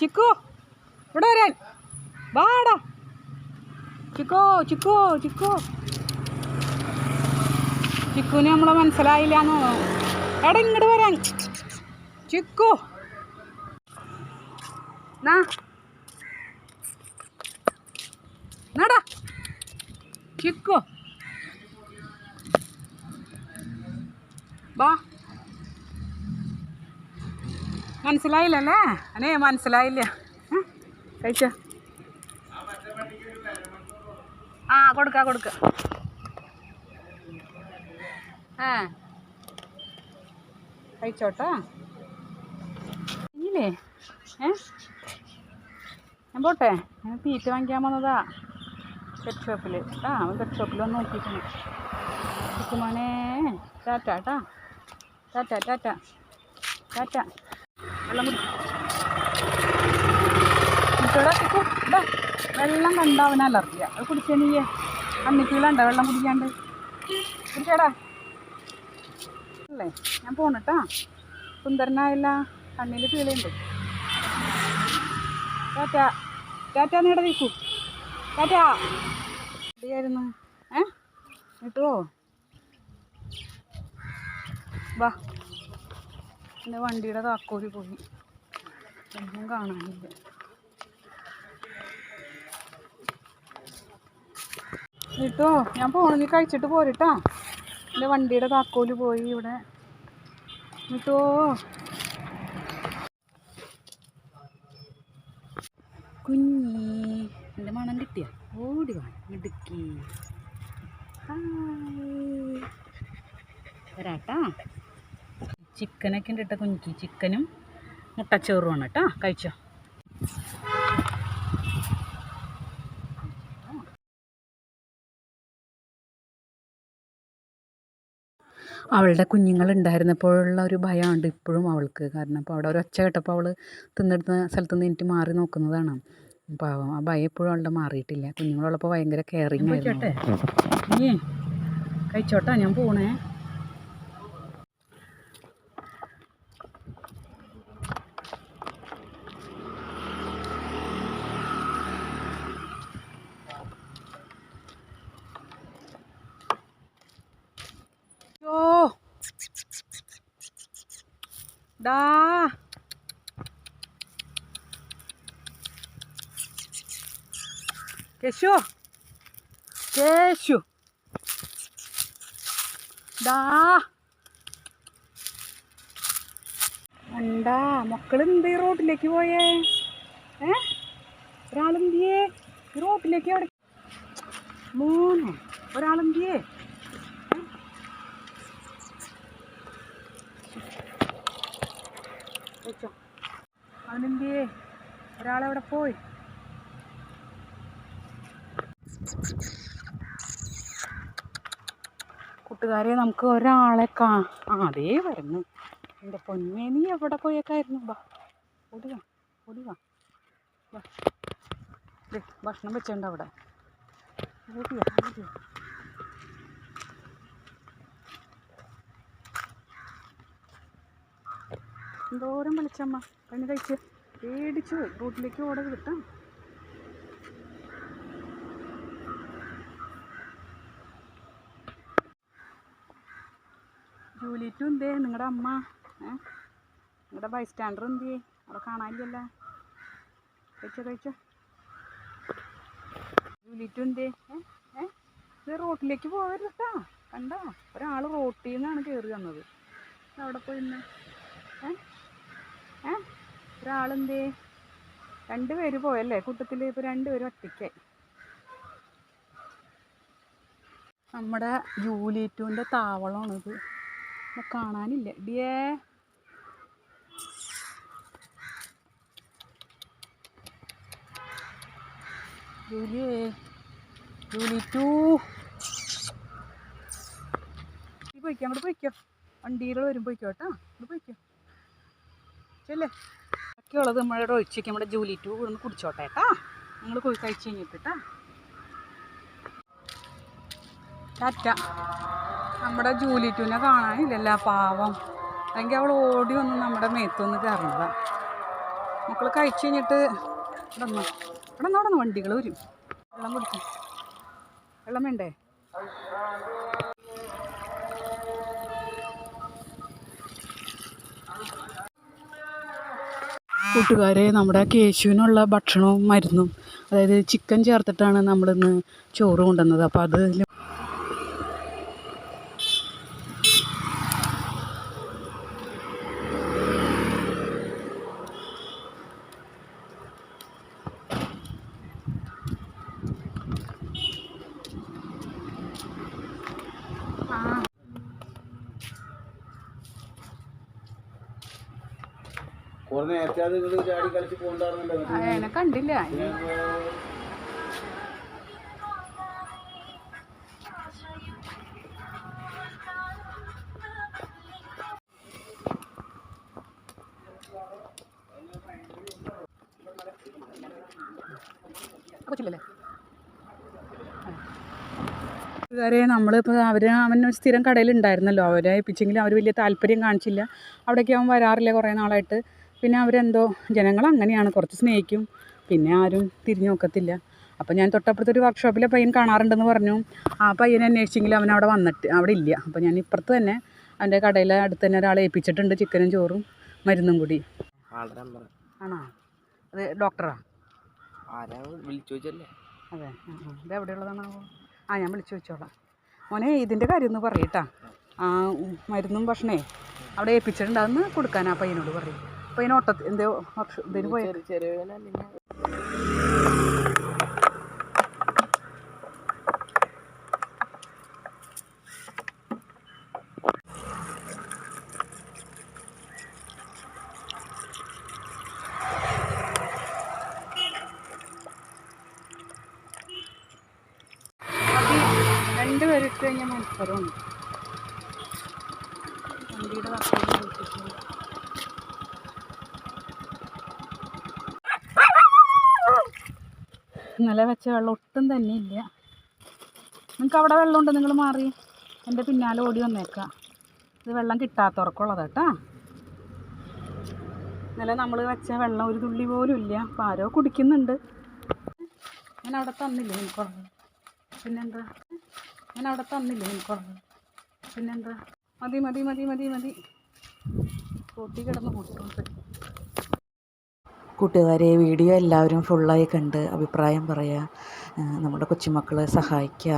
ചിക്കു ഇവിടെ വരാൻ. വാടാ. Chicco Chicco Chicco. ചിക്കുന് നമ്മളെ മനസ്സിലായില്ലാന്നോ എടാ ഇങ്ങോട്ട് വരാൻ. ചിക്കു. നാടാ. ചിക്കു. വാ. മനസ്സിലായില്ലല്ലേ? അനേ മനസ്സിലായില്ല. കഴിച്ച. ആ കൊടുക്ക കൊടുക്ക. ആ. കഴിച്ചോട്ടോ? ഇല്ലേ? ഏ? ഞാൻ പോട്ടെ? തീറ്റ വാങ്ങിക്കാൻ വന്നതാ പെറ്റ് ഷോപ്പിൽ ആ അവൻ പെറ്റ് ഷോപ്പിൽ വന്ന് നോക്കിയിട്ടുണ്ട്. ചിക്കുമോനെ ടാറ്റാ ടാറ്റ ടാറ്റ. ടാറ്റ. വെള്ളം കുടി. കുടിച്ചോടാ ചിക്കു ഇതാ വെള്ളം അലർജിയാ. അത് കുടിച്ചാ നീയേ അന്നിക്കീളുണ്ടോ വെള്ളം കുടിക്കാണ്ട്. കുടിച്ചേടാ. അല്ലേ? ഞാൻ പോണട്ടാ സുന്ദരനായല്ല കണ്ണിൽ പീളുണ്ട് ടാറ്റ. ടാറ്റ നീടെ നിൽക്കൂ? ടാറ്റ. എവിടെയായിരുന്നു? ഏ? കിട്ടുമോ വാ. എന്റെ വണ്ടിയുടെ താക്കോൽ പോയി. ഒന്നും കാണാനില്ല. കേട്ടോ ഞാൻ പോണെങ്കിൽ കഴിച്ചിട്ട് പോരട്ടാ. എന്റെ വണ്ടിയുടെ താക്കോൽ പോയി ഇവിടെ. കേട്ടോ കുഞ്ഞി എന്റെ മണം കിട്ടിയ? ഓടി വാ ഇടുക്കി വരാട്ടാ. ചിക്കനൊക്കെ ഉണ്ട് കേട്ടോ കുഞ്ഞിക്ക്. ചിക്കനും മുട്ടച്ചോറുമാണ് കേട്ടോ. കഴിച്ചോ? അവളുടെ കുഞ്ഞുങ്ങൾ ഉണ്ടായിരുന്നപ്പോഴുള്ള ഒരു ഭയമുണ്ട് ഇപ്പോഴും അവൾക്ക്. കാരണം അപ്പോൾ അവിടെ ഒരു ഒച്ച കേട്ടപ്പോൾ അവൾ തിന്നെടുത്ത സ്ഥലത്ത് നിന്ന് എനിക്ക് മാറി നോക്കുന്നതാണ്. പാവം. ആ ഭയം എപ്പോഴും അവളുടെ മാറിയിട്ടില്ല. കുഞ്ഞുങ്ങളുള്ളപ്പോൾ ഭയങ്കര കെയറിങ് കഴിച്ചോട്ടെ? ഞാൻ പോണേ. ഡാ കേശു. കേശു. ഡാ അണ്ടാ മക്കളെന്ത് റോട്ടിലേക്ക് പോയേ? ഏ? ഒരാളെന്തിയേ? റോട്ടിലേക്ക് അവിടെ മൂന്ന് ഒരാളെന്തിയേ? വെച്ചോ അവനെന്തിയേ? ഒരാളവിടെ പോയി? കൂട്ടുകാരെ നമുക്ക് ഒരാളെ കാ അതേ വരുന്നു. എന്റെ പൊന്നേ നീ എവിടെ പോയേക്കായിരുന്നു? ബാ ഓടുക വാ ഓടി വാ. വാ. ദേ, ഭക്ഷണം വെച്ചിട്ടുണ്ട് അവിടെ. ഓടിയ വാ ഓടി വാ എന്തോരം വിളിച്ചമ്മ. കണ്ണു കഴിച്ച് പേടിച്ചു റോട്ടിലേക്ക് ഓടരുത് കിട്ടാം ജൂലിറ്റും എന്തേ? നിങ്ങളുടെ അമ്മ നിങ്ങളുടെ ബൈസ്റ്റാൻഡർ എന്തേ അവിടെ കാണാനില്ലല്ലോ. കഴിച്ചോ കഴിച്ചോ. ജൂലിറ്റും എന്തേ? ഇത് റോട്ടിലേക്ക് പോകരുത് കേട്ടോ കണ്ടോ? ഒരാൾ റോട്ടിൽ നിന്നാണ് കയറി വന്നത്. അവിടെ പോയി നിന്ന്. ഏ ഒരാളെന്തേ? രണ്ട് പേര് പോയല്ലേ? കൂട്ടത്തിൽ ഇപ്പോൾ രണ്ടുപേരും ഒറ്റയ്ക്ക് നമ്മുടെ ജൂലിറ്റുവിന്റെ താവളമാണിത്. കാണാനില്ല. ഡിയേ? ജൂലിയേ? ജൂലി ടു നീ പോയിക്കോ അങ്ങോട്ട് പോയിക്കോ. വണ്ടിയിൽ വരും പോയിക്കോ കേട്ടോ അങ്ങോട്ട് പോയിക്കോ. ചെല്ലേ ബാക്കിയുള്ളത് നമ്മളുടെ ഒഴിച്ചേക്ക്. നമ്മുടെ ജൂലി ടു ഒന്ന് കുടിച്ചോട്ടെ കേട്ടാ നിങ്ങൾ പോയി കഴിച്ച് കഴിഞ്ഞിട്ടാ ടാറ്റ. നമ്മുടെ ജൂലി ടുവിനെ കാണാനില്ലല്ല പാവം. അല്ലെങ്കിൽ അവൾ ഓടി ഒന്ന് നമ്മുടെ മേത്തൊന്ന് കയറുന്നതാ മക്കൾ കഴിച്ചു കഴിഞ്ഞിട്ട് ഇവിടെ ഇവിടെ നിന്ന് വണ്ടികൾ വരും. വെള്ളം കുടിക്കും. വെള്ളം വേണ്ടേ? കൂട്ടുകാരെ നമ്മുടെ കേശുവിനുള്ള ഭക്ഷണവും മരുന്നും അതായത് ചിക്കൻ ചേർത്തിട്ടാണ് നമ്മളിന്ന് ചോറ് കൊണ്ടുവന്നത്. അപ്പോൾ അത് എന്നെ കണ്ടില്ല. കൊച്ചില്ലല്ലേ നമ്മളിപ്പോൾ അവർ അവൻ സ്ഥിരം കടയിലുണ്ടായിരുന്നല്ലോ. അവരെ ഏൽപ്പിച്ചെങ്കിലും അവർ വലിയ താല്പര്യം കാണിച്ചില്ല. അവിടേക്ക് അവൻ വരാറില്ല കുറേ നാളായിട്ട്. പിന്നെ അവരെന്തോ ജനങ്ങൾ അങ്ങനെയാണ് കുറച്ച് സ്നേഹിക്കും. പിന്നെ ആരും തിരിഞ്ഞു നോക്കത്തില്ല. അപ്പോൾ ഞാൻ തൊട്ടപ്പുറത്തെ ഒരു വർക്ക്ഷോപ്പിലെ പയ്യൻ കാണാറുണ്ടെന്ന് പറഞ്ഞു. ആ പയ്യനെ അന്വേഷിച്ചെങ്കിൽ അവൻ അവിടെ വന്നിട്ട് അവിടെ ഇല്ല. അപ്പോൾ ഞാൻ ഇപ്പുറത്ത് തന്നെ അവന്റെ കടയിലെ അടുത്ത് തന്നെ ഒരാളെ ഏൽപ്പിച്ചിട്ടുണ്ട് ചിക്കനും ചോറും മരുന്നും കൂടി. ആണോ? അത് ഡോക്ടറാ. ഇത് എവിടെയുള്ളതാണാവോ ആ ഞാൻ വിളിച്ചു വെച്ചോളാം. മോനെ ഇതിന്റെ കാര്യം ഒന്ന് പറയട്ടാ ആ മരുന്നും ഭക്ഷണേ അവിടെ ഏൽപ്പിച്ചിട്ടുണ്ട് അതൊന്ന് കൊടുക്കാൻ ആ പയ്യനോട് പറയും. പയ്യൻ ഓട്ടത്തിൽ എന്തോ വർഷം ഇതിന് പോയ രണ്ടുപേരിട്ട് കഴിഞ്ഞാൽ മത്സരമാണ് വണ്ടിയുടെ വക്കീൽ ഇന്നലെ വെച്ച വെള്ളം ഒട്ടും തന്നെ ഇല്ല. നിങ്ങൾക്ക് അവിടെ വെള്ളമുണ്ട് നിങ്ങൾ മാറി. എന്റെ പിന്നാലെ ഓടി വന്നേക്കാം. ഇത് വെള്ളം കിട്ടാത്തവർക്കുള്ളത് കേട്ടാ. ഇന്നലെ നമ്മൾ വെച്ച വെള്ളം ഒരു തുള്ളി പോലും ഇല്ല. അപ്പോൾ ആരോ കുടിക്കുന്നുണ്ട്. ഞാൻ അവിടെ തന്നില്ല നിനക്കുള്ളത് പിന്നെന്താ? ഞാൻ അവിടെ തന്നില്ല നിനക്കുള്ളത് പിന്നെന്താ? മതി മതി മതി മതി മതി. കൂട്ടി കിടന്ന് മുട്ടുണ്ട് കൂട്ടുകാരെ വീഡിയോ എല്ലാവരും ഫുള്ളായി കണ്ട് അഭിപ്രായം പറയുക നമ്മുടെ കൊച്ചുമക്കളെ സഹായിക്കുക